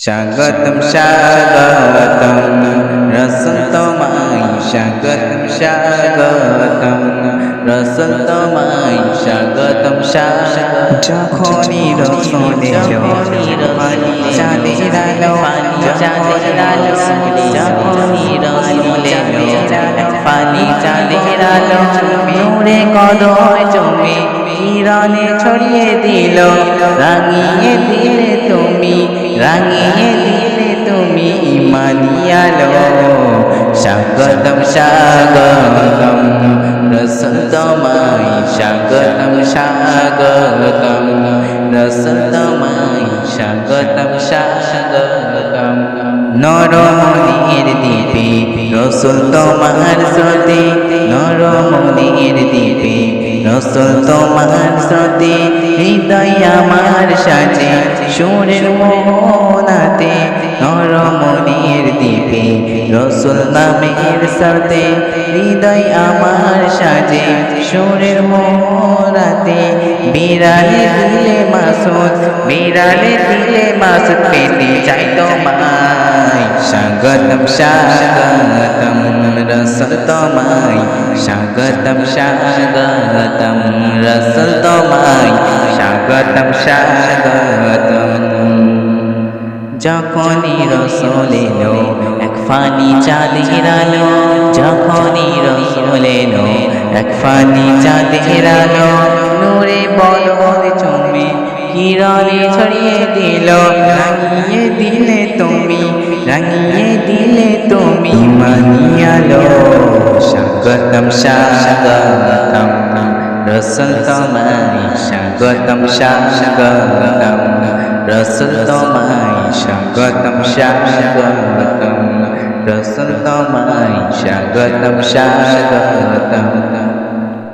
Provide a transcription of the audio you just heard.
স্বাগতম স্বাগতম রসুল তোমায় স্বাগতম স্বাগতম রসুল তোমায় স্বাগতম যখনই রসুলে পানি চাঁদের আলো চাঁদের আলো যখনই রসুলে পানি চাঁদের আলো নূরে কদম জমে কিরণে ছড়িয়ে দিল রাঙিয়ে দিলে রাঙিয়ে দিলে তুমি ইমানিয়ালো স্বাগতম স্বাগতম, রসুল তোমায় স্বাগতম স্বাগতম, রসুল তোমায় স্বাগতম স্বাগতম। নরমণির দ্বীপে রসুল তোমার স্রোতে, নরমণির দ্বীপে রসুল তোমার স্রোতে, হৃদয় আমার সাজে সুরের মোহনাতে, নরমণির দ্বীপে, রসুল নামের স্রোতে, হৃদয় আমার সাজে সুরের মোহনাতে, বিড়ালে দিলে মাসুদ, বিড়ালে দিলে মাসুদ, পেতে চাই তোমায়, স্বাগতম স্বাগতম। রসল তোমায় স্বাগতম স্বাগতম রসল তোমায় স্বাগতম স্বাগতম যখনই রসল এলো এক ফানি চাঁদের আলো যখনই রসল এলো এক ফানি চাঁদের আলো নূরে বলদ চুমে কিরণে ছড়িয়ে দিল রাঙিয়ে দিলে তুমি রাঙিয়ে দিলে তুমি মানিয়ালো স্বাগতম স্বাগতম রসল তোমায় স্বাগতম স্বাগতম রসল তোমায় স্বাগতম স্বাগতম রসল তোমায় স্বাগতম স্বাগতম